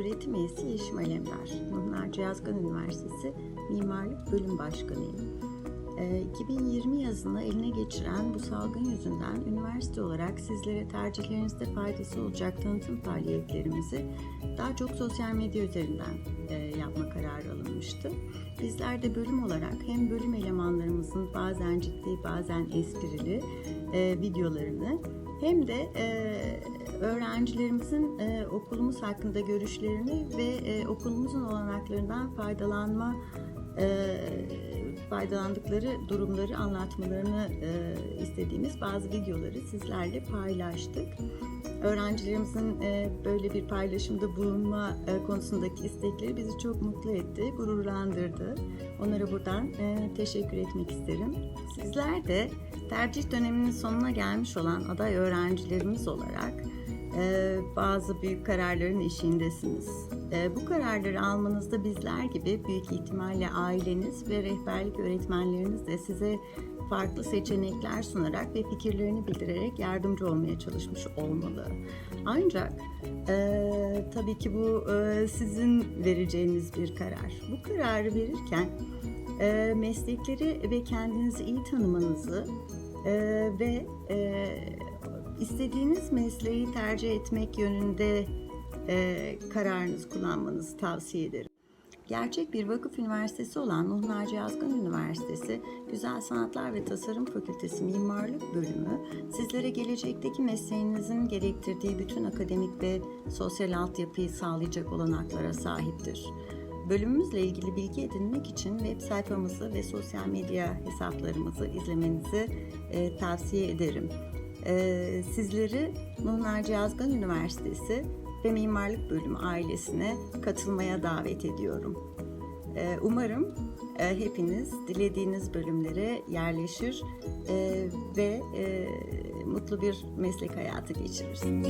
öğretim üyesi Yeşim Alemdar. Nuh Naci Yazgan Üniversitesi Mimarlık Bölüm Başkanıyım. Ee, 2020 yazını eline geçiren bu salgın yüzünden üniversite olarak sizlere tercihlerinizde faydası olacak tanıtım faaliyetlerimizi daha çok sosyal medya üzerinden e, yapma kararı alınmıştı. Bizler de bölüm olarak hem bölüm elemanlarımızın bazen ciddi bazen esprili e, videolarını hem de e, öğrencilerimizin e, okulumuz hakkında görüşlerini ve e, okulumuzun olanaklarından faydalanma faydalandıkları durumları anlatmalarını e, istediğimiz bazı videoları sizlerle paylaştık. Öğrencilerimizin e, böyle bir paylaşımda bulunma e, konusundaki istekleri bizi çok mutlu etti, gururlandırdı. Onlara buradan e, teşekkür etmek isterim. Sizler de tercih döneminin sonuna gelmiş olan aday öğrencilerimiz olarak e, bazı büyük kararların eşiğindesiniz. E, bu kararları almanızda bizler gibi büyük ihtimalle aileniz ve rehberlik öğretmenleriniz de size farklı seçenekler sunarak ve fikirlerini bildirerek yardımcı olmaya çalışmış olmalı. Ancak e, tabii ki bu e, sizin vereceğiniz bir karar. Bu kararı verirken e, meslekleri ve kendinizi iyi tanımanızı e, ve e, istediğiniz mesleği tercih etmek yönünde e, kararınızı kullanmanızı tavsiye ederim. Gerçek bir vakıf üniversitesi olan Nuh Naci Yazgan Üniversitesi Güzel Sanatlar ve Tasarım Fakültesi Mimarlık Bölümü sizlere gelecekteki mesleğinizin gerektirdiği bütün akademik ve sosyal altyapıyı sağlayacak olanaklara sahiptir. Bölümümüzle ilgili bilgi edinmek için web sayfamızı ve sosyal medya hesaplarımızı izlemenizi e, tavsiye ederim. E, sizleri Naci Yazgan Üniversitesi ve Mimarlık Bölümü ailesine katılmaya davet ediyorum. E, umarım e, hepiniz dilediğiniz bölümlere yerleşir e, ve e, mutlu bir meslek hayatı geçirirsiniz.